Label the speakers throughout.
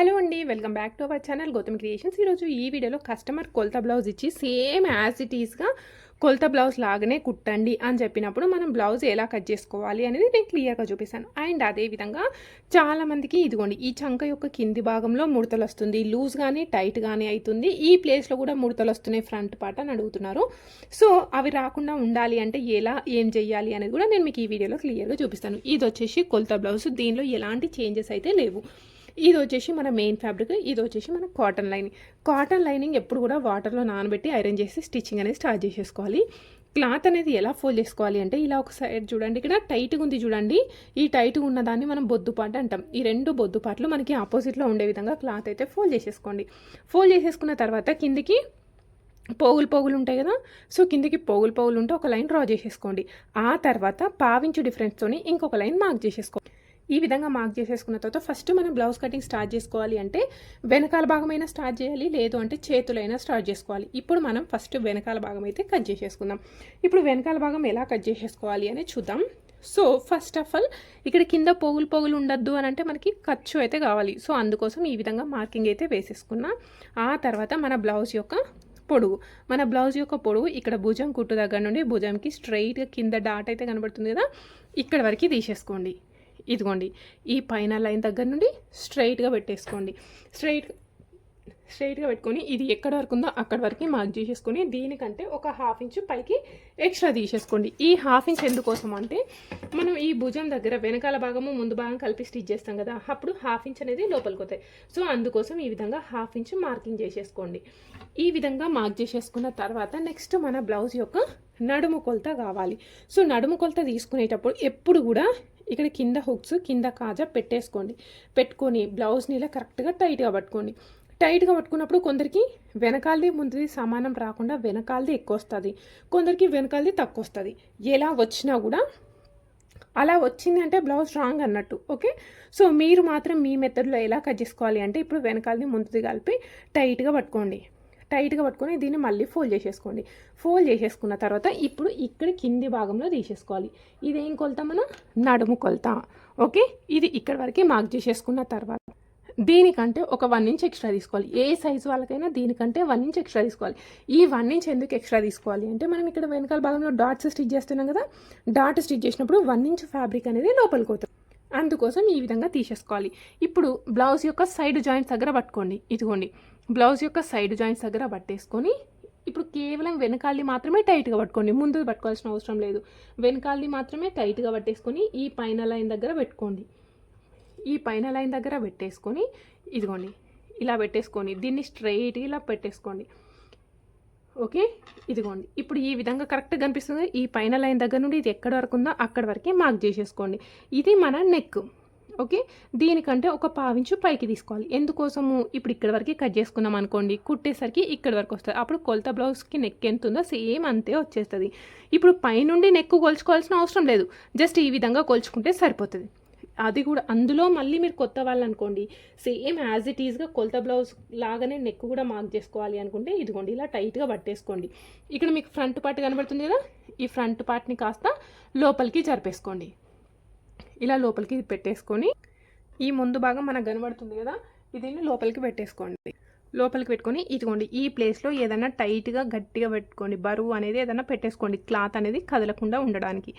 Speaker 1: Hello అండి welcome back to our channel Gautam creations. ఈరోజు ఈ వీడియోలో కస్టమర్ కొలత బ్లౌజ్ ఇచ్చి సేమ్ యాజ్ ఇట్ ఈస్గా కొలత బ్లౌజ్ లాగానే కుట్టండి అని చెప్పినప్పుడు మనం బ్లౌజ్ ఎలా కట్ చేసుకోవాలి అనేది నేను క్లియర్గా చూపిస్తాను. అండ్ అదేవిధంగా చాలామందికి ఇదిగోండి ఈ చంక యొక్క కింది భాగంలో ముడతలు వస్తుంది లూజ్ కానీ టైట్ కానీ అవుతుంది. ఈ ప్లేస్లో కూడా ముడతలు వస్తున్నాయి ఫ్రంట్ పార్ట్ అని అడుగుతున్నారు. సో అవి రాకుండా ఉండాలి అంటే ఎలా ఏం చేయాలి అనేది కూడా నేను మీకు ఈ వీడియోలో క్లియర్గా చూపిస్తాను. ఇది వచ్చేసి కొలత బ్లౌజ్ దీనిలో ఎలాంటి చేంజెస్ అయితే లేవు. ఇది వచ్చేసి మన మెయిన్ ఫ్యాబ్రిక్ ఇది వచ్చేసి మన కాటన్ లైనింగ్ కాటన్ లైనింగ్ ఎప్పుడు కూడా వాటర్లో నానబెట్టి ఐరన్ చేసి స్టిచ్చింగ్ అనేది స్టార్ట్ చేసేసుకోవాలి. క్లాత్ అనేది ఎలా ఫోల్డ్ చేసుకోవాలి అంటే ఇలా ఒక సైడ్ చూడండి. ఇక్కడ టైట్గా ఉంది చూడండి. ఈ టైట్గా ఉన్న దాన్ని మనం బొద్దుపాటు అంటాం. ఈ రెండు బొద్దుపాట్లు మనకి ఆపోజిట్లో ఉండే విధంగా క్లాత్ అయితే ఫోల్డ్ చేసేసుకోండి. ఫోల్డ్ చేసేసుకున్న తర్వాత కిందికి పోగులు పోగులు ఉంటాయి కదా. సో కిందికి పోగులు పోగులు ఉంటే ఒక లైన్ డ్రా చేసేసుకోండి. ఆ తర్వాత పావించు డిఫరెన్స్తోని ఇంకొక లైన్ మార్క్ చేసేసుకోండి ఈ విధంగా మార్క్ చేసేసుకున్న తర్వాత ఫస్ట్ మనం బ్లౌజ్ కటింగ్ స్టార్ట్ చేసుకోవాలి అంటే వెనకాల భాగమైనా స్టార్ట్ చేయాలి లేదు అంటే చేతులైనా స్టార్ట్ చేసుకోవాలి. ఇప్పుడు మనం ఫస్ట్ వెనకాల భాగం అయితే కట్ చేసేసుకుందాం. ఇప్పుడు వెనకాల భాగం ఎలా కట్ చేసేసుకోవాలి అని చూద్దాం. సో ఫస్ట్ ఆఫ్ ఆల్ ఇక్కడ కింద పోగులు పోగులు ఉండద్దు అని అంటే మనకి ఖర్చు అయితే కావాలి. సో అందుకోసం ఈ విధంగా మార్కింగ్ అయితే వేసేసుకున్నా. ఆ తర్వాత మన బ్లౌజ్ యొక్క పొడుగు. మన బ్లౌజ్ యొక్క పొడుగు ఇక్కడ భుజం కుట్టు దగ్గర నుండి భుజంకి స్ట్రైట్గా కింద డాట్ అయితే కనబడుతుంది కదా. ఇక్కడ వరకు తీసేసుకోండి. ఇదిగోండి ఈ పైన లైన్ దగ్గర నుండి స్ట్రైట్గా పెట్టేసుకోండి. స్ట్రైట్ స్ట్రైట్గా పెట్టుకొని ఇది ఎక్కడ వరకు ఉందో అక్కడ వరకు మార్క్ చేసేసుకొని దీనికంటే ఒక హాఫ్ ఇంచ్ పైకి ఎక్స్ట్రా తీసేసుకోండి. ఈ హాఫ్ ఇంచ్ ఎందుకోసం అంటే మనం ఈ భుజం దగ్గర వెనకాల భాగము ముందు భాగం కలిపి స్టిచ్ చేస్తాం కదా అప్పుడు హాఫ్ ఇంచ్ అనేది లోపలికి వస్తాయి. సో అందుకోసం ఈ విధంగా హాఫ్ ఇంచ్ మార్కింగ్ చేసేసుకోండి. ఈ విధంగా మార్క్ చేసేసుకున్న తర్వాత నెక్స్ట్ మన బ్లౌజ్ యొక్క నడుము కొలత కావాలి. సో నడుము కొలత తీసుకునేటప్పుడు ఎప్పుడు కూడా ఇక్కడ కింద హుక్స్ కింద కాజా పెట్టేసుకోండి. పెట్టుకొని బ్లౌజ్ని ఇలా కరెక్ట్గా టైట్గా పట్టుకోండి. టైట్గా పట్టుకున్నప్పుడు కొందరికి వెనకాలది ముందుది సమానం రాకుండా వెనకాలది ఎక్కువ వస్తుంది కొందరికి వెనకాలది తక్కువ వస్తుంది ఎలా వచ్చినా కూడా అలా వచ్చింది అంటే బ్లౌజ్ రాంగ్ అన్నట్టు ఓకే సో మీరు మాత్రం మీ మెథడ్లో ఎలా కట్ చేసుకోవాలి అంటే ఇప్పుడు వెనకాలది ముందుది కలిపి టైట్గా పట్టుకోండి. టైట్గా పట్టుకొని దీన్ని మళ్ళీ ఫోల్డ్ చేసేసుకోండి. ఫోల్డ్ చేసేసుకున్న తర్వాత ఇప్పుడు ఇక్కడ కింది భాగంలో తీసేసుకోవాలి. ఇదేం కొలత మనం? నడుము కొలత. ఓకే? ఇది ఇక్కడ వరకే మార్క్ చేసేసుకున్న తర్వాత దీనికంటే ఒక వన్ ఇంచ్ ఎక్స్ట్రా తీసుకోవాలి. ఏ సైజు వాళ్ళకైనా దీనికంటే వన్ ఇంచ్ ఎక్స్ట్రా తీసుకోవాలి. ఈ వన్ ఇంచ్ ఎందుకు ఎక్స్ట్రా తీసుకోవాలి? అంటే మనం ఇక్కడ వెనకాల భాగంలో డాట్స్ స్టిచ్ చేస్తున్నాం కదా డాట్ స్టిచ్ చేసినప్పుడు వన్ ఇంచ్ ఫ్యాబ్రిక్ అనేది లోపలికి పోతుంది. అందుకోసం ఈ విధంగా తీసేసుకోవాలి. ఇప్పుడు బ్లౌజ్ యొక్క సైడ్ జాయింట్స్ దగ్గర పట్టుకోండి. ఇదిగోండి. బ్లౌజ్ యొక్క సైడ్ జాయింట్స్ దగ్గర పట్టేసుకొని ఇప్పుడు కేవలం వెనకాలి మాత్రమే టైట్గా పట్టుకోండి. ముందు పట్టుకోవాల్సిన అవసరం లేదు. వెనకాలి మాత్రమే టైట్గా పట్టేసుకొని ఈ పైన లైన్ దగ్గర పెట్టుకోండి. ఈ పైన లైన్ దగ్గర పెట్టేసుకొని ఇదిగోండి ఇలా పెట్టేసుకొని దీన్ని స్ట్రైట్గా ఇలా పెట్టేసుకోండి. ఓకే? ఇదిగోండి. ఇప్పుడు ఈ విధంగా కరెక్ట్గా కనిపిస్తుంది. ఈ పైన లైన్ దగ్గర నుండి ఇది ఎక్కడ వరకు ఉందో అక్కడ వరకే మార్క్ చేసేసుకోండి. ఇది మన నెక్ ఓకే? దీనికంటే ఒక పావించు పైకి తీసుకోవాలి. ఎందుకోసము? ఇప్పుడు ఇక్కడ వరకు కట్ చేసుకున్నాం అనుకోండి. కుట్టేసరికి ఇక్కడ వరకు వస్తుంది. అప్పుడు కొలత బ్లౌజ్కి నెక్ ఎంత ఉందో సేమ్ అంతే వచ్చేస్తుంది. ఇప్పుడు పైనుండి నెక్ కొలుచుకోవాల్సిన అవసరం లేదు. జస్ట్ ఈ విధంగా కొలుచుకుంటే సరిపోతుంది. అది కూడా అందులో మళ్ళీ మీరు కొత్త వాళ్ళు అనుకోండి సేమ్ యాజ్ ఇట్ ఈజ్గా కొలత బ్లౌజ్ లాగానే నెక్ కూడా మార్క్ చేసుకోవాలి అనుకుంటే ఇదిగోండి ఇలా టైట్గా పట్టేసుకోండి. ఇక్కడ మీకు ఫ్రంట్ పార్ట్ కనబడుతుంది కదా? ఈ ఫ్రంట్ పార్ట్ని కాస్త లోపలికి జరిపేసుకోండి. ఇలా లోపలికి పెట్టేసుకొని ఈ ముందు భాగం మనకు కనబడుతుంది కదా దీన్ని లోపలికి పెట్టేసుకోండి. లోపలికి పెట్టుకొని ఇదిగోండి ఈ ప్లేస్లో ఏదైనా టైట్గా గట్టిగా పెట్టుకోండి. బరువు అనేది ఏదైనా పెట్టేసుకోండి. క్లాత్ అనేది కదలకుండా ఉండడానికి.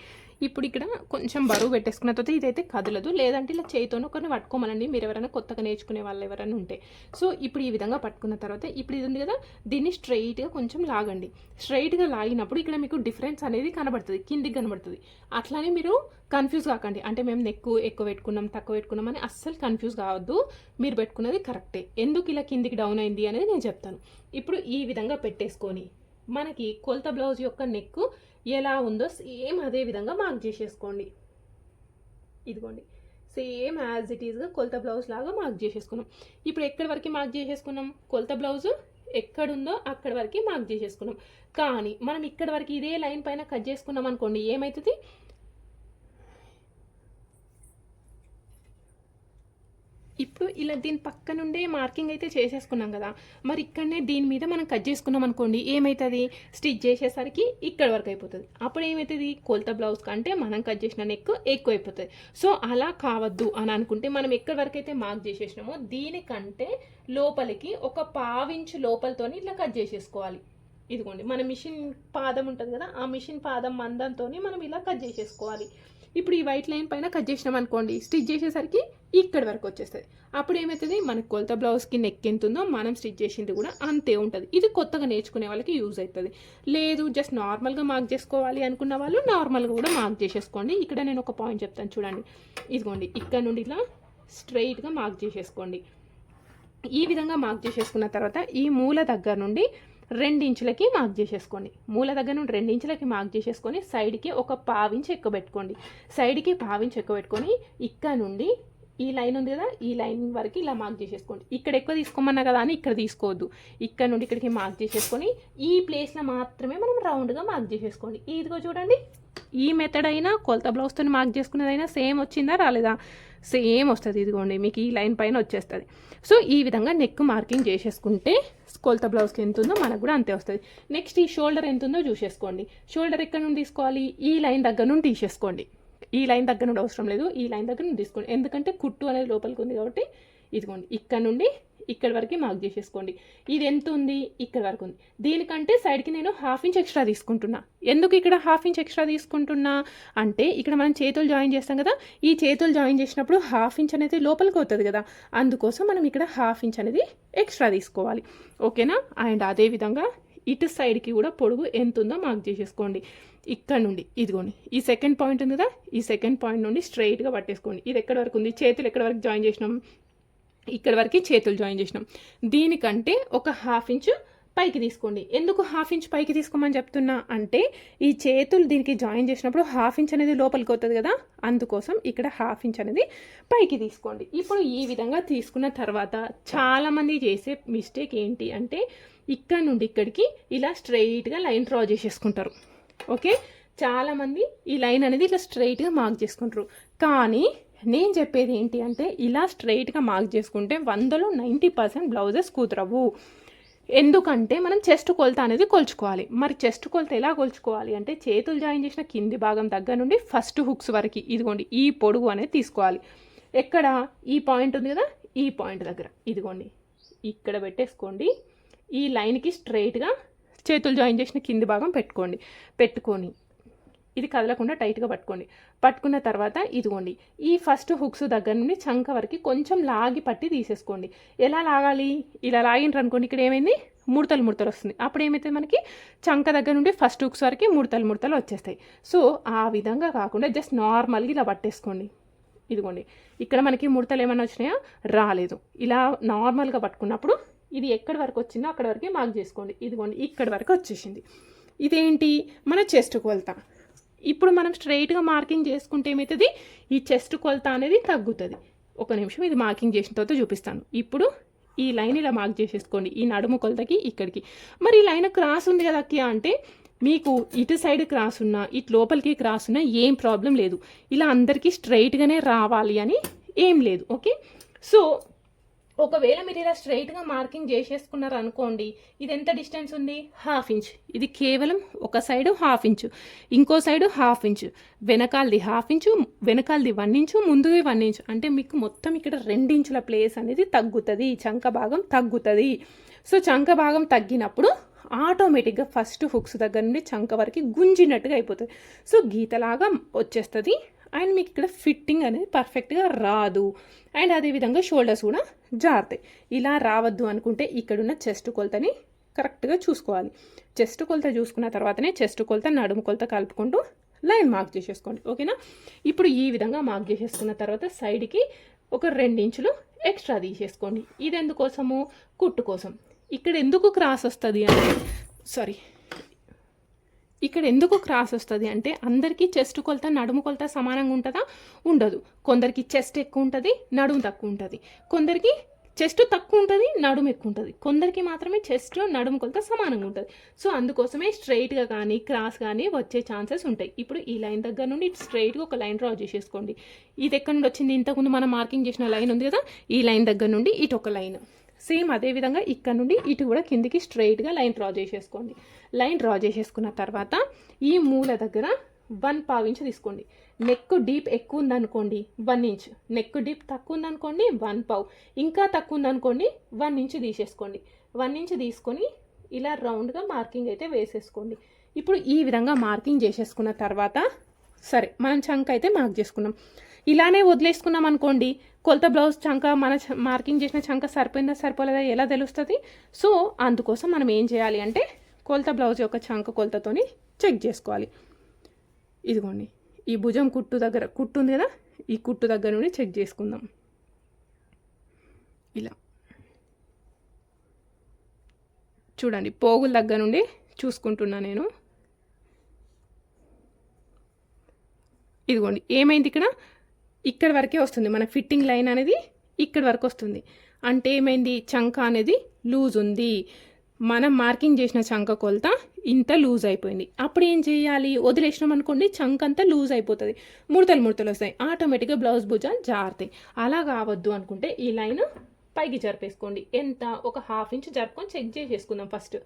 Speaker 1: ఇప్పుడు ఇక్కడ కొంచెం బరువు పెట్టేసుకున్న తర్వాత ఇదైతే కదలదు. లేదంటే ఇలా చేతితోనే కొన్ని పట్టుకోమనండి. మీరు ఎవరైనా కొత్తగా నేర్చుకునే వాళ్ళు ఎవరైనా ఉంటే. సో ఇప్పుడు ఈ విధంగా పట్టుకున్న తర్వాత ఇప్పుడు ఇది ఉంది కదా దీన్ని స్ట్రైట్గా కొంచెం లాగండి. స్ట్రైట్గా లాగినప్పుడు ఇక్కడ మీకు డిఫరెన్స్ అనేది కనబడుతుంది కిందికి కనబడుతుంది. అట్లానే మీరు కన్ఫ్యూజ్ కాకండి. అంటే మేము నెక్కు ఎక్కువ పెట్టుకున్నాం తక్కువ పెట్టుకున్నాం అని అస్సలు కన్ఫ్యూజ్ కావద్దు. మీరు పెట్టుకున్నది కరెక్టే. ఎందుకు ఇలా కిందికి డౌన్ అయింది అనేది నేను చెప్తాను. ఇప్పుడు ఈ విధంగా పెట్టేసుకొని మనకి కొలత బ్లౌజ్ యొక్క నెక్ ఎలా ఉందో సేమ్ అదే విధంగా మార్క్ చేసేసుకోండి. ఇదిగోండి. సేమ్ యాజ్ ఇట్ ఈస్గా కొలత బ్లౌజ్ లాగా మార్క్ చేసేసుకున్నాం. ఇప్పుడు ఎక్కడి వరకు మార్క్ చేసేసుకున్నాం? కొలత బ్లౌజ్ ఎక్కడుందో అక్కడి వరకు మార్క్ చేసేసుకున్నాం. కానీ మనం ఇక్కడ వరకు ఇదే లైన్ పైన కట్ చేసుకున్నాం అనుకోండి ఏమవుతుంది ఇప్పుడు ఇలా దీని పక్క నుండే మార్కింగ్ అయితే చేసేసుకున్నాం కదా. మరి ఇక్కడనే దీని మీద మనం కట్ చేసుకున్నాం అనుకోండి ఏమవుతుంది స్టిచ్ చేసేసరికి ఇక్కడ వరకు అయిపోతుంది. అప్పుడు ఏమవుతుంది కొలత బ్లౌజ్ కంటే మనం కట్ చేసిన నెక్ ఎక్కువ అయిపోతుంది సో అలా కావద్దు అని అనుకుంటే మనం ఎక్కడి వరకు అయితే మార్క్ చేసేసినామో దీనికంటే లోపలికి ఒక పావించు లోపలతోని ఇట్లా కట్ చేసేసుకోవాలి. ఇదిగోండి మన మిషన్ పాదం ఉంటుంది కదా ఆ మిషన్ పాదం మందంతో మనం ఇలా కట్ చేసేసుకోవాలి. ఇప్పుడు ఈ వైట్ లైన్ పైన కట్ చేసినాం అనుకోండి స్టిచ్ చేసేసరికి ఇక్కడ వరకు వచ్చేస్తుంది. అప్పుడు ఏమవుతుంది మనకు కొలత బ్లౌజ్కి నెక్ ఎంత ఉందో మనం స్టిచ్ చేసింది కూడా అంతే ఉంటుంది. ఇది కొత్తగా నేర్చుకునే వాళ్ళకి యూజ్ అవుతుంది. లేదు జస్ట్ నార్మల్గా మార్క్ చేసుకోవాలి అనుకున్న వాళ్ళు నార్మల్గా కూడా మార్క్ చేసేసుకోండి. ఇక్కడ నేను ఒక పాయింట్ చెప్తాను చూడండి. ఇదిగోండి ఇక్కడ నుండి ఇలా స్ట్రైట్గా మార్క్ చేసేసుకోండి. ఈ విధంగా మార్క్ చేసేసుకున్న తర్వాత ఈ మూల దగ్గర నుండి రెండించులకి మార్క్ చేసేసుకోండి. మూల దగ్గర నుండి రెండించులకి మార్క్ చేసేసుకొని సైడ్కి ఒక పావించి ఎక్కువ పెట్టుకోండి సైడ్కి పావించి ఎక్కువ పెట్టుకొని ఇక్కడ నుండి ఈ లైన్ ఉంది కదా ఈ లైన్ వరకు ఇలా మార్క్ చేసేసుకోండి. ఇక్కడ ఎక్కువ తీసుకోమన్నా కదా అని ఇక్కడ తీసుకోవద్దు. ఇక్కడ నుండి ఇక్కడికి మార్క్ చేసేసుకొని ఈ ప్లేస్లో మాత్రమే మనం రౌండ్గా మార్క్ చేసేసుకోండి. ఇదిగో చూడండి ఈ మెథడ్ అయినా కొలత బ్లౌజ్తో మార్క్ చేసుకునేదైనా సేమ్ వచ్చిందా రాలేదా? సేమ్ వస్తుంది ఇదిగోండి మీకు ఈ లైన్ పైన వచ్చేస్తుంది. సో ఈ విధంగా నెక్ మార్కింగ్ చేసేసుకుంటే కొలత బ్లౌజ్కి ఎంత ఉందో మనకు కూడా అంతే వస్తుంది. నెక్స్ట్ ఈ షోల్డర్ ఎంత ఉందో చూసేసుకోండి. షోల్డర్ ఎక్కడ నుండి తీసుకోవాలి? ఈ లైన్ దగ్గర నుండి తీసేసుకోండి. ఈ లైన్ దగ్గర నుండి అవసరం లేదు ఈ లైన్ దగ్గర నుండి తీసుకోండి. ఎందుకంటే కుట్టు అనేది లోపలికి ఉంది కాబట్టి ఇదిగోండి ఇక్కడ నుండి ఇక్కడ వరకు మార్క్ చేసేసుకోండి. ఇది ఎంత ఉంది? ఇక్కడ వరకు ఉంది. దీనికంటే సైడ్కి నేను హాఫ్ ఇంచ్ ఎక్స్ట్రా తీసుకుంటున్నా. ఎందుకు ఇక్కడ హాఫ్ ఇంచ్ ఎక్స్ట్రా తీసుకుంటున్నా? అంటే ఇక్కడ మనం చేతులు జాయిన్ చేస్తాం కదా ఈ చేతులు జాయిన్ చేసినప్పుడు హాఫ్ ఇంచ్ అనేది లోపలికి అవుతుంది కదా అందుకోసం మనం ఇక్కడ హాఫ్ ఇంచ్ అనేది ఎక్స్ట్రా తీసుకోవాలి. ఓకేనా? అండ్ అదేవిధంగా ఇటు సైడ్కి కూడా పొడుగు ఎంత ఉందో మార్క్ చేసేసుకోండి. ఇక్కడ నుండి ఇదిగోండి ఈ సెకండ్ పాయింట్ ఉంది కదా ఈ సెకండ్ పాయింట్ నుండి స్ట్రైట్గా పట్టేసుకోండి. ఇది ఎక్కడ వరకు ఉంది? చేతులు ఎక్కడ వరకు జాయిన్ చేసినాం? ఇక్కడ వరకు చేతులు జాయిన్ చేసినాం. దీనికంటే ఒక హాఫ్ ఇంచు పైకి తీసుకోండి. ఎందుకు హాఫ్ ఇంచ్ పైకి తీసుకోమని చెప్తున్నా అంటే ఈ చేతులు దీనికి జాయిన్ చేసినప్పుడు హాఫ్ ఇంచ్ అనేది లోపలికి అవుతుంది కదా? అందుకోసం ఇక్కడ హాఫ్ ఇంచ్ అనేది పైకి తీసుకోండి. ఇప్పుడు ఈ విధంగా తీసుకున్న తర్వాత చాలామంది చేసే మిస్టేక్ ఏంటి అంటే ఇక్కడ నుండి ఇక్కడికి ఇలా స్ట్రైట్గా లైన్ డ్రా చేసేసుకుంటారు. ఓకే చాలామంది ఈ లైన్ అనేది ఇలా స్ట్రైట్గా మార్క్ చేసుకుంటారు. కానీ నేను చెప్పేది ఏంటి అంటే ఇలా స్ట్రైట్గా మార్క్ చేసుకుంటే వందలో నైంటీ పర్సెంట్ బ్లౌజెస్ కుదరవు. ఎందుకంటే మనం చెస్ట్ కొలత అనేది కొలుచుకోవాలి. మరి చెస్ట్ కొలత ఎలా కొలుచుకోవాలి అంటే చేతులు జాయిన్ చేసిన కింది భాగం దగ్గర నుండి ఫస్ట్ హుక్స్ వరకు ఇదిగోండి ఈ పొడుగు అనేది తీసుకోవాలి. ఎక్కడ? ఈ పాయింట్ ఉంది కదా ఈ పాయింట్ దగ్గర. ఇదిగోండి ఇక్కడ పెట్టేసుకోండి. ఈ లైన్కి స్ట్రైట్గా చేతులు జాయిన్ చేసిన కింది భాగం పెట్టుకోండి. పెట్టుకొని ఇది కదలకుండా టైట్గా పట్టుకోండి. పట్టుకున్న తర్వాత ఇదిగోండి. ఈ ఫస్ట్ హుక్స్ దగ్గర నుండి చంక వరకు కొంచెం లాగి పట్టి తీసేసుకోండి. ఎలా లాగాలి? ఇలా లాగినరు అనుకోండి ఇక్కడ ఏమైంది? ముడతలు ముడతలు వస్తుంది. అప్పుడు ఏమైతే మనకి? చంక దగ్గర నుండి ఫస్ట్ హుక్స్ వరకు ముడతలు ముడతలు వచ్చేస్తాయి. సో ఆ విధంగా కాకుండా జస్ట్ నార్మల్గా ఇలా పట్టేసుకోండి. ఇదిగోండి. ఇక్కడ మనకి ముడతలు ఏమైనా వచ్చినాయా? రాలేదు. ఇలా నార్మల్గా పట్టుకున్నప్పుడు ఇది ఎక్కడి వరకు వచ్చిందో అక్కడ వరకే మార్క్ చేసుకోండి. ఇదిగోండి ఇక్కడి వరకు వచ్చేసింది. ఇదేంటి? మన చెస్ట్ వెళ్తాం ఇప్పుడు మనం స్ట్రైట్గా మార్కింగ్ చేసుకుంటే ఏమవుతుంది? ఈ చెస్ట్ కొలత అనేది తగ్గుతుంది. ఒక నిమిషం ఇది మార్కింగ్ చేసిన తర్వాత చూపిస్తాను. ఇప్పుడు ఈ లైన్ ఇలా మార్క్ చేసేసుకోండి. ఈ నడుము కొలతకి ఇక్కడికి. మరి ఈ లైన్ క్రాస్ ఉంది కదా అక్కియా అంటే మీకు ఇటు సైడ్ క్రాస్ ఉన్నా ఇటు లోపలికి క్రాస్ ఉన్నా ఏం ప్రాబ్లం లేదు. ఇలా అందరికీ స్ట్రైట్గానే రావాలి అని ఏం లేదు. ఓకే? సో ఒకవేళ మీరు ఇలా స్ట్రైట్గా మార్కింగ్ చేసేసుకున్నారు అనుకోండి ఇది ఎంత డిస్టెన్స్ ఉంది? Half inch. ఇది కేవలం ఒక సైడు హాఫ్ ఇంచు. ఇంకో సైడు హాఫ్ ఇంచు. వెనకాలది హాఫ్ ఇంచు వెనకాలది వన్ ఇంచు ముందుది వన్ ఇంచు. అంటే మీకు మొత్తం ఇక్కడ రెండించుల ప్లేస్ అనేది తగ్గుతుంది. చంక భాగం తగ్గుతుంది. సో చంక భాగం తగ్గినప్పుడు ఆటోమేటిక్గా ఫస్ట్ హుక్స్ దగ్గర నుండి చంక వరకు గుంజినట్టుగా అయిపోతుంది. సో గీతలాగా వచ్చేస్తుంది. అండ్ మీకు ఇక్కడ ఫిట్టింగ్ అనేది పర్ఫెక్ట్గా రాదు. అండ్ అదేవిధంగా షోల్డర్స్ కూడా జారుతాయి. ఇలా రావద్దు అనుకుంటే ఇక్కడున్న చెస్ట్ కొలతని కరెక్ట్గా చూసుకోవాలి. చెస్ట్ కొలత చూసుకున్న తర్వాతనే చెస్ట్ కొలత నడుము కొలత కలుపుకుంటూ లైన్ మార్క్ చేసేసుకోండి. ఓకేనా ఇప్పుడు ఈ విధంగా మార్క్ చేసేసుకున్న తర్వాత సైడ్కి ఒక ఇంచులు ఎక్స్ట్రా తీసేసుకోండి. ఇది ఎందుకోసము? కుట్టు కోసం. ఇక్కడ ఎందుకు క్రాస్ వస్తుంది అంటే సారీ ఇక్కడ ఎందుకు క్రాస్ వస్తుంది అంటే అందరికీ చెస్ట్ కొలత నడుము కొలత సమానంగా ఉంటుందా? ఉండదు. కొందరికి చెస్ట్ ఎక్కువ ఉంటుంది నడుము తక్కువ ఉంటుంది. కొందరికి చెస్ట్ తక్కువ ఉంటుంది నడుము ఎక్కువ ఉంటుంది. కొందరికి మాత్రమే చెస్ట్ నడుము కొలత సమానంగా ఉంటుంది. సో అందుకోసమే స్ట్రైట్గా కానీ క్రాస్ కానీ వచ్చే ఛాన్సెస్ ఉంటాయి. ఇప్పుడు ఈ లైన్ దగ్గర నుండి స్ట్రైట్గా ఒక లైన్ డ్రా చేసేసుకోండి. ఇది ఎక్కడి నుండి వచ్చింది? ఇంతకుముందు మనం మార్కింగ్ చేసిన లైన్ ఉంది కదా? ఈ లైన్ దగ్గర నుండి ఇటు ఒక లైన్. సేమ్ అదే విధంగా ఇక్కడ నుండి ఇటు కూడా కిందికి స్ట్రైట్గా లైన్ డ్రా చేసేసుకోండి. లైన్ డ్రా చేసేసుకున్న తర్వాత ఈ మూల దగ్గర వన్ పావు ఇంచ్ తీసుకోండి. నెక్ డీప్ ఎక్కువ ఉందనుకోండి వన్ ఇంచ్ నెక్ డీప్ తక్కువ ఉందనుకోండి వన్ పావు. ఇంకా తక్కువ ఉందనుకోండి వన్ ఇంచ్ తీసేసుకోండి. వన్ ఇంచ్ తీసుకొని ఇలా రౌండ్గా మార్కింగ్ అయితే వేసేసుకోండి. ఇప్పుడు ఈ విధంగా మార్కింగ్ చేసేసుకున్న తర్వాత సరే మనం చంక అయితే మార్క్ చేసుకున్నాం. ఇలానే వదిలేసుకున్నాం అనుకోండి కొలత బ్లౌజ్ చంక మన మార్కింగ్ చేసిన చంక సరిపోయిందా సరిపోలేదా ఎలా తెలుస్తుంది? సో అందుకోసం మనం ఏం చేయాలి అంటే కొలత బ్లౌజ్ యొక్క చంక కొలతతోని చెక్ చేసుకోవాలి. ఇదిగోండి ఈ భుజం కుట్టు దగ్గర కుట్టు ఉంది కదా ఈ కుట్టు దగ్గర నుండి చెక్ చేసుకుందాం. ఇలా. చూడండి పోగుల దగ్గర నుండి చూసుకుంటున్నా నేను. ఇదిగోండి ఏమైంది ఇక్కడ? ఇక్కడ వరకే వస్తుంది. మన ఫిట్టింగ్ లైన్ అనేది ఇక్కడ వరకు వస్తుంది. అంటే ఏమైంది? చంక అనేది లూజ్ ఉంది. మనం మార్కింగ్ చేసిన చంక కొలత ఇంత లూజ్ అయిపోయింది. అప్పుడు ఏం చేయాలి? వదిలేసినాం అనుకోండి చంక అంతా లూజ్ అయిపోతుంది. ముడతలు ముడతలు వస్తాయి. ఆటోమేటిక్గా బ్లౌజ్ భుజాలు జారుతాయి. అలా కావద్దు అనుకుంటే ఈ లైన్ పైకి జరిపేసుకోండి. ఎంత? ఒక హాఫ్ ఇంచ్ జరుపుకొని చెక్ చేసేసుకుందాం ఫస్ట్.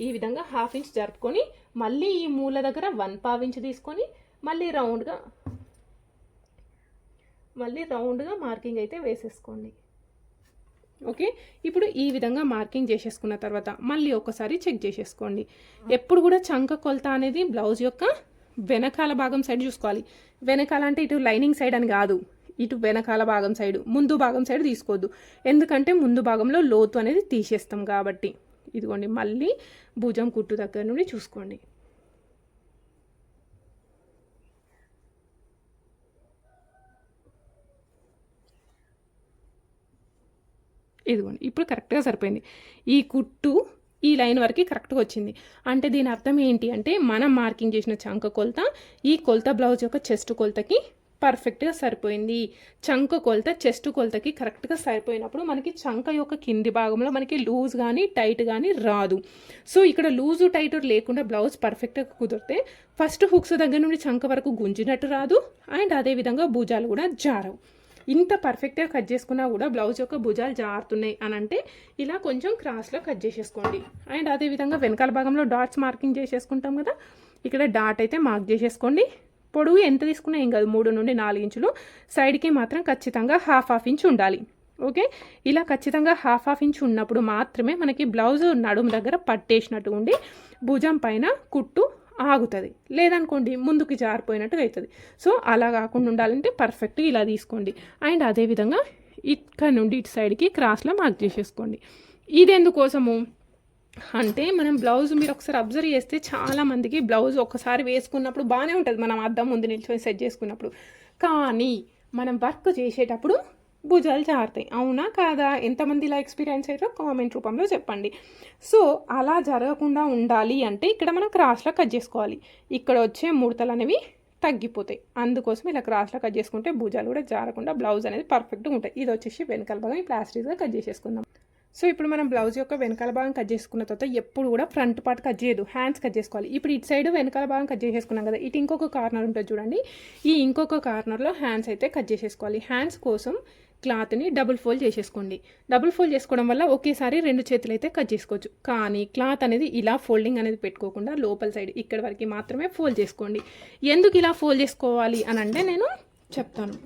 Speaker 1: ఈ విధంగా హాఫ్ ఇంచ్ జరుపుకొని మళ్ళీ ఈ మూల దగ్గర వన్ పావు ఇంచ్ తీసుకొని మళ్ళీ రౌండ్గా మళ్ళీ రౌండ్గా మార్కింగ్ అయితే వేసేసుకోండి. ఓకే? ఇప్పుడు ఈ విధంగా మార్కింగ్ చేసేసుకున్న తర్వాత మళ్ళీ ఒకసారి చెక్ చేసేసుకోండి. ఎప్పుడు కూడా చంక కొలత అనేది బ్లౌజ్ యొక్క వెనకాల భాగం సైడ్ చూసుకోవాలి. వెనకాల అంటే ఇటు లైనింగ్ సైడ్ అని కాదు. ఇటు వెనకాల భాగం సైడ్ ముందు భాగం సైడ్ తీసుకోవద్దు. ఎందుకంటే ముందు భాగంలో లోతు అనేది తీసేస్తాం కాబట్టి. ఇదిగోండి మళ్ళీ భుజం కుట్టు దగ్గర నుండి చూసుకోండి. ఇదిగోండి ఇప్పుడు కరెక్ట్గా సరిపోయింది. ఈ కుట్టు ఈ లైన్ వరకు కరెక్ట్గా వచ్చింది. అంటే దీని అర్థం ఏంటి అంటే మనం మార్కింగ్ చేసిన చంక కొలత ఈ కొలత బ్లౌజ్ యొక్క చెస్ట్ కొలతకి పర్ఫెక్ట్గా సరిపోయింది. చంక కొలత చెస్ట్ కొలతకి కరెక్ట్గా సరిపోయినప్పుడు మనకి చంక యొక్క కింది భాగంలో మనకి లూజ్ కానీ టైట్ కానీ రాదు. సో ఇక్కడ లూజు టైట్ లేకుండా బ్లౌజ్ పర్ఫెక్ట్గా కుదిరితే ఫస్ట్ హుక్స్ దగ్గర నుండి చంక వరకు గుంజినట్టు రాదు. అండ్ అదేవిధంగా భుజాలు కూడా జారవు. ఇంత పర్ఫెక్ట్గా కట్ చేసుకున్నా కూడా బ్లౌజ్ యొక్క భుజాలు జారుతున్నాయి అని అంటే ఇలా కొంచెం క్రాస్లో కట్ చేసేసుకోండి. అండ్ అదేవిధంగా వెనకాల భాగంలో డాట్స్ మార్కింగ్ చేసేసుకుంటాం కదా ఇక్కడ డాట్ అయితే మార్క్ చేసేసుకోండి. పొడవు ఎంత తీసుకున్నా ఏం కాదు మూడు నుండి నాలుగు ఇంచులు. సైడ్కి మాత్రం ఖచ్చితంగా హాఫ్ హాఫ్ ఇంచ్ ఉండాలి. ఓకే? ఇలా ఖచ్చితంగా హాఫ్ హాఫ్ ఇంచ్ ఉన్నప్పుడు మాత్రమే మనకి బ్లౌజ్ నడుము దగ్గర పట్టేసినట్టు ఉండి భుజం పైన కుట్టు ఆగుతుంది. లేదనుకోండి ముందుకి జారిపోయినట్టుగా అవుతుంది సో అలా కాకుండా ఉండాలంటే పర్ఫెక్ట్గా ఇలా తీసుకోండి. అండ్ అదేవిధంగా ఇక్కడ నుండి ఇటు సైడ్కి క్రాస్లో మార్క్ చేసేసుకోండి. ఇది ఎందుకోసము అంటే మనం బ్లౌజ్ మీరు ఒకసారి అబ్జర్వ్ చేస్తే చాలామందికి బ్లౌజ్ ఒకసారి వేసుకున్నప్పుడు బాగానే ఉంటుంది. మనం అద్దం ముందు నిల్చొని సెట్ చేసుకున్నప్పుడు. కానీ మనం వర్క్ చేసేటప్పుడు భుజాలు జారుతాయి. అవునా కాదా? ఎంతమంది ఇలా ఎక్స్పీరియన్స్ అయ్యారో కామెంట్ రూపంలో చెప్పండి. సో అలా జరగకుండా ఉండాలి అంటే ఇక్కడ మనం క్రాస్లో కట్ చేసుకోవాలి. ఇక్కడ వచ్చే ముడతలు అనేవి తగ్గిపోతాయి. అందుకోసం ఇలా క్రాస్లో కట్ చేసుకుంటే భుజాలు కూడా జారకుండా బ్లౌజ్ అనేది పర్ఫెక్ట్గా ఉంటాయి. ఇది వచ్చేసి వెనకాల భాగం ఈ ప్లాస్టిక్గా కట్ చేసేసుకుందాం. సో ఇప్పుడు మనం బ్లౌజ్ యొక్క వెనకాల భాగం కట్ చేసుకున్న తర్వాత ఎప్పుడు కూడా ఫ్రంట్ పార్ట్ కట్ చేయదు. హ్యాండ్స్ కట్ చేసుకోవాలి. ఇప్పుడు ఇటు సైడ్ వెనకాల భాగం కట్ చేసేసుకున్నాం కదా ఇటు ఇంకొక కార్నర్ ఉంటుంది చూడండి. ఈ ఇంకొక కార్నర్లో హ్యాండ్స్ అయితే కట్ చేసేసుకోవాలి. హ్యాండ్స్ కోసం క్లాత్ని డబుల్ ఫోల్డ్ చేసేసుకోండి. డబుల్ ఫోల్డ్ చేసుకోవడం వల్ల ఒకేసారి రెండు చేతులు అయితే కట్ చేసుకోవచ్చు. కానీ క్లాత్ అనేది ఇలా ఫోల్డింగ్ అనేది పెట్టుకోకుండా లోపల సైడ్ ఇక్కడ వరకు మాత్రమే ఫోల్డ్ చేసుకోండి. ఎందుకు ఇలా ఫోల్డ్ చేసుకోవాలి అని అంటే నేను చెప్తాను.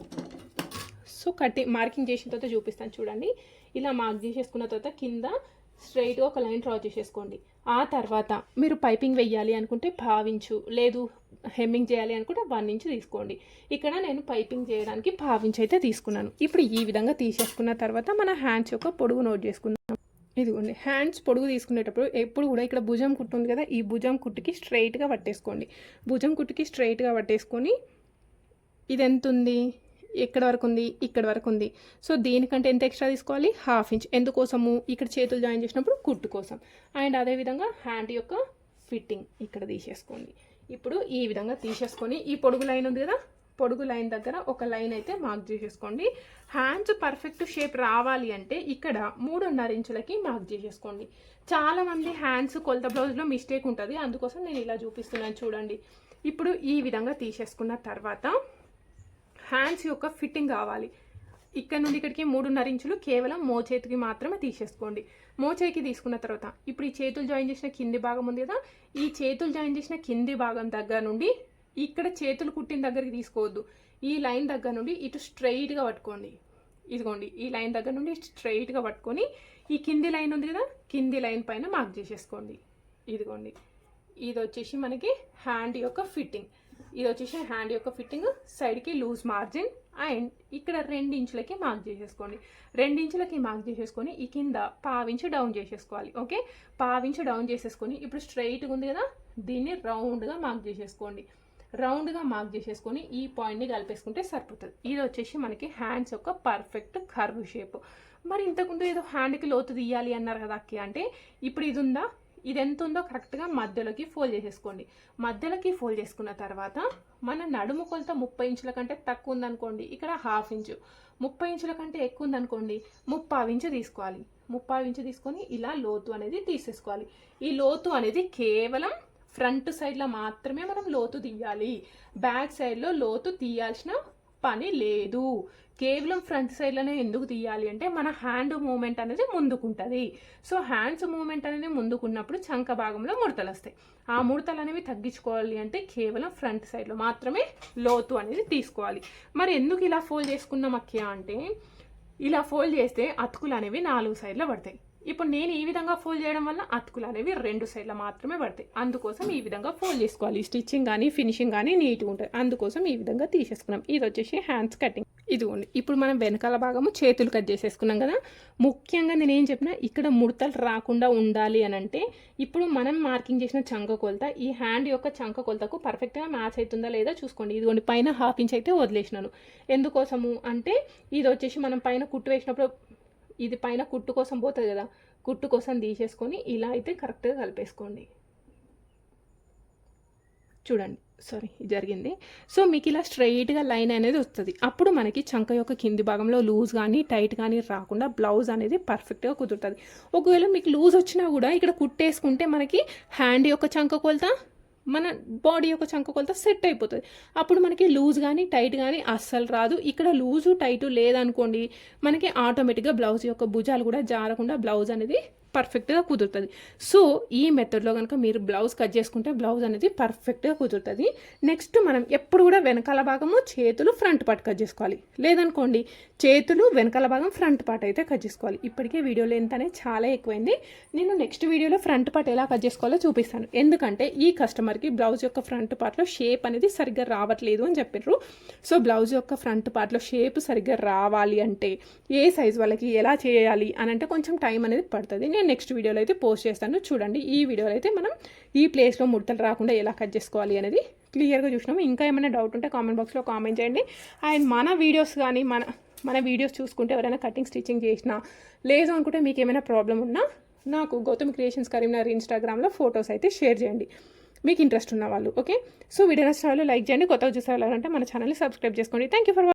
Speaker 1: సో కట్టి మార్కింగ్ చేసిన తర్వాత చూపిస్తాను చూడండి. ఇలా మార్క్ చేసేసుకున్న తర్వాత కింద స్ట్రైట్గా ఒక లైన్ డ్రా చేసేసుకోండి. ఆ తర్వాత మీరు పైపింగ్ వెయ్యాలి అనుకుంటే భావించు. లేదు హెమ్మింగ్ చేయాలి అనుకుంటే వన్ ఇంచ్ తీసుకోండి. ఇక్కడ నేను పైపింగ్ చేయడానికి భావించి అయితే తీసుకున్నాను. ఇప్పుడు ఈ విధంగా తీసేసుకున్న తర్వాత మన హ్యాండ్స్ యొక్క పొడుగు నోట్ చేసుకుందాం. ఇదిగోండి హ్యాండ్స్ పొడుగు తీసుకునేటప్పుడు ఎప్పుడు కూడా ఇక్కడ భుజం కుట్టు ఉంది కదా ఈ భుజం కుట్టుకి స్ట్రైట్గా పట్టేసుకోండి. భుజం కుట్టుకి స్ట్రైట్గా పట్టేసుకొని ఇది ఎంత ఉంది? ఎక్కడ వరకు ఉంది ఇక్కడ వరకు ఉంది. సో దీనికంటే ఎంత ఎక్స్ట్రా తీసుకోవాలి? Half inch. ఎందుకోసము? ఇక్కడ చేతులు జాయిన్ చేసినప్పుడు కుట్టు కోసం. అండ్ అదేవిధంగా హ్యాండ్ యొక్క ఫిట్టింగ్ ఇక్కడ తీసేసుకోండి. ఇప్పుడు ఈ విధంగా తీసేసుకొని ఈ పొడుగు లైన్ ఉంది కదా? పొడుగు లైన్ దగ్గర ఒక లైన్ అయితే మార్క్ చేసేసుకోండి. హ్యాండ్స్ పర్ఫెక్ట్ షేప్ రావాలి అంటే ఇక్కడ మూడున్నర ఇంచులకి మార్క్ చేసేసుకోండి. చాలా మంది హ్యాండ్స్ కొలత బ్లౌజ్లో మిస్టేక్ ఉంటుంది. అందుకోసం నేను ఇలా చూపిస్తున్నాను చూడండి. ఇప్పుడు ఈ విధంగా తీసేసుకున్న తర్వాత హ్యాండ్స్ యొక్క ఫిట్టింగ్ కావాలి. ఇక్కడ నుండి ఇక్కడికి మూడున్నర ఇంచులు కేవలం మోచేతికి మాత్రమే తీసేసుకోండి. మోచేయికి తీసుకున్న తర్వాత ఇప్పుడు ఈ చేతులు జాయిన్ చేసిన కింది భాగం ఉంది కదా ఈ చేతులు జాయిన్ చేసిన కింది భాగం దగ్గర నుండి ఇక్కడ చేతులు కుట్టిన దగ్గరికి తీసుకోవద్దు. ఈ లైన్ దగ్గర నుండి ఇటు స్ట్రైట్గా పట్టుకోండి. ఇదిగోండి ఈ లైన్ దగ్గర నుండి స్ట్రైట్గా పట్టుకొని ఈ కింది లైన్ ఉంది కదా కింది లైన్ పైన మార్క్ చేసేసుకోండి. ఇదిగోండి ఇది వచ్చేసి మనకి హ్యాండ్ యొక్క ఫిట్టింగ్. ఇది వచ్చేసి హ్యాండ్ యొక్క ఫిట్టింగ్ సైడ్కి లూజ్ మార్జిన్ అండ్ ఇక్కడ రెండు ఇంచులకి మార్క్ చేసేసుకోండి. రెండు ఇంచులకి మార్క్ చేసేసుకొని ఈ కింద పావించి డౌన్ చేసేసుకోవాలి ఓకే పావించి డౌన్ చేసేసుకొని ఇప్పుడు స్ట్రైట్గా ఉంది కదా దీన్ని రౌండ్గా మార్క్ చేసేసుకోండి. రౌండ్గా మార్క్ చేసేసుకొని ఈ పాయింట్ని కలిపేసుకుంటే సరిపోతుంది. ఇది వచ్చేసి మనకి హ్యాండ్స్ యొక్క పర్ఫెక్ట్ కర్వ్ షేప్ మరి ఇంతకుముందు ఏదో హ్యాండ్కి లోతు తీయాలి అన్నారు కదా అక్కి అంటే ఇప్పుడు ఇది ఉందా? ఇది ఎంత ఉందో కరెక్ట్గా మధ్యలోకి ఫోల్డ్ చేసేసుకోండి. మధ్యలోకి ఫోల్డ్ చేసుకున్న తర్వాత మన నడుము కొలత ముప్పై ఇంచుల కంటే తక్కువ ఉందనుకోండి ఇక్కడ హాఫ్ ఇంచు. ముప్పై ఇంచుల కంటే ఎక్కువ ఉందనుకోండి ముప్పావు ఇంచు తీసుకోవాలి. ముప్పావు ఇంచు తీసుకొని ఇలా లోతు అనేది తీసేసుకోవాలి. ఈ లోతు అనేది కేవలం ఫ్రంట్ సైడ్లో మాత్రమే మనం లోతు తీయాలి. బ్యాక్ సైడ్లో లోతు తీయాల్సిన పని లేదు. కేవలం ఫ్రంట్ సైడ్లోనే ఎందుకు తీయాలి అంటే మన హ్యాండ్ మూమెంట్ అనేది ముందుకుంటుంది. సో హ్యాండ్స్ మూమెంట్ అనేది ముందుకున్నప్పుడు చంక భాగంలో ముడతలు వస్తాయి. ఆ ముడతలు అనేవి తగ్గించుకోవాలి అంటే కేవలం ఫ్రంట్ సైడ్లో మాత్రమే లోతు అనేది తీసుకోవాలి. మరి ఎందుకు ఇలా ఫోల్డ్ చేసుకున్నాం అక్కయ్య అంటే ఇలా ఫోల్డ్ చేస్తే అతుకులు అనేవి నాలుగు సైడ్లో పడతాయి. ఇప్పుడు నేను ఈ విధంగా ఫోల్డ్ చేయడం వల్ల అతుకులు అనేవి రెండు సైడ్ల మాత్రమే పడతాయి. అందుకోసం ఈ విధంగా ఫోల్డ్ చేసుకోవాలి. స్టిచ్చింగ్ కానీ ఫినిషింగ్ కానీ నీట్గా ఉంటుంది అందుకోసం ఈ విధంగా తీసేసుకున్నాం. ఇది వచ్చేసి హ్యాండ్స్ కటింగ్ ఇదిగోండి. ఇప్పుడు మనం వెనకాల భాగము చేతులు కట్ చేసేసుకున్నాం కదా. ముఖ్యంగా నేను ఏం చెప్పినా ఇక్కడ ముడతలు రాకుండా ఉండాలి అని అంటే ఇప్పుడు మనం మార్కింగ్ చేసిన చంక కొలత ఈ హ్యాండ్ యొక్క చంక కొలతకు పర్ఫెక్ట్గా మ్యాచ్ అవుతుందా లేదా చూసుకోండి. ఇదిగోండి పైన హాఫ్ ఇంచ్ అయితే వదిలేసినాను. ఎందుకోసము? అంటే ఇది వచ్చేసి మనం పైన కుట్టు వేసినప్పుడు ఇది పైన కుట్టు కోసం పోతుంది కదా కుట్టు కోసం తీసేసుకొని ఇలా అయితే కరెక్ట్గా కలిపేసుకోండి. చూడండి సారీ జరిగింది. సో మీకు ఇలా స్ట్రైట్గా లైన్ అనేది వస్తుంది. అప్పుడు మనకి చంక యొక్క కింది భాగంలో లూజ్ కానీ టైట్ కానీ రాకుండా బ్లౌజ్ అనేది పర్ఫెక్ట్గా కుదురుతుంది. ఒకవేళ మీకు లూజ్ వచ్చినా కూడా ఇక్కడ కుట్టేసుకుంటే మనకి హ్యాండ్ యొక్క చంక కొలత మన బాడీ యొక్క చంక కొలత సెట్ అయిపోతుంది. అప్పుడు మనకి లూజ్ కానీ టైట్ కానీ అస్సలు రాదు. ఇక్కడ లూజు టైటు లేదనుకోండి మనకి ఆటోమేటిక్గా బ్లౌజ్ యొక్క భుజాలు కూడా జారకుండా బ్లౌజ్ అనేది పర్ఫెక్ట్గా కుదురుతుంది. సో ఈ మెథడ్లో కనుక మీరు బ్లౌజ్ కట్ చేసుకుంటే బ్లౌజ్ అనేది పర్ఫెక్ట్గా కుదురుతుంది. నెక్స్ట్ మనం ఎప్పుడు కూడా వెనకాల భాగము చేతులు ఫ్రంట్ పార్ట్ కట్ చేసుకోవాలి. లేదనుకోండి చేతులు వెనకాల భాగం ఫ్రంట్ పార్ట్ అయితే కట్ చేసుకోవాలి. ఇప్పటికే వీడియో లెంత్ అనేది చాలా ఎక్కువైంది. నేను నెక్స్ట్ వీడియోలో ఫ్రంట్ పార్ట్ ఎలా కట్ చేసుకోవాలో చూపిస్తాను. ఎందుకంటే ఈ కస్టమర్కి బ్లౌజ్ యొక్క ఫ్రంట్ పార్ట్లో షేప్ అనేది సరిగ్గా రావట్లేదు అని చెప్పారు సో బ్లౌజ్ యొక్క ఫ్రంట్ పార్ట్లో షేప్ సరిగ్గా రావాలి అంటే ఏ సైజ్ వాళ్ళకి ఎలా చేయాలి అని అంటే కొంచెం టైం అనేది పడుతుంది. నేను నేను నెక్స్ట్ వీడియోలో అయితే పోస్ట్ చేస్తాను. చూడండి ఈ వీడియోలో అయితే మనం ఈ ప్లేస్లో ముడతలు రాకుండా ఎలా కట్ చేసుకోవాలి అనేది క్లియర్గా చూసినాము. ఇంకా ఏమైనా డౌట్ ఉంటే కామెంట్ బాక్స్లో కామెంట్ చేయండి. అండ్ మన వీడియోస్ కానీ మన మన వీడియోస్ చూసుకుంటే ఎవరైనా కటింగ్ స్టిచ్చింగ్ చేసినా లేదు అనుకుంటే మీకు ఏమైనా ప్రాబ్లం ఉన్నా నాకు గౌతమ్ క్రియేషన్స్ కరీంనగర్ ఇన్స్టాగ్రామ్లో ఫొటోస్ అయితే షేర్ చేయండి. మీకు ఇంట్రెస్ట్ ఉన్న వాళ్ళు ఓకే సో వీడియో నచ్చిన వాళ్ళు లైక్ చేయండి. కొత్తగా చూసే వాళ్ళంటే మన ఛానల్ని సబ్స్క్రైబ్ చేసుకోండి. Thank you for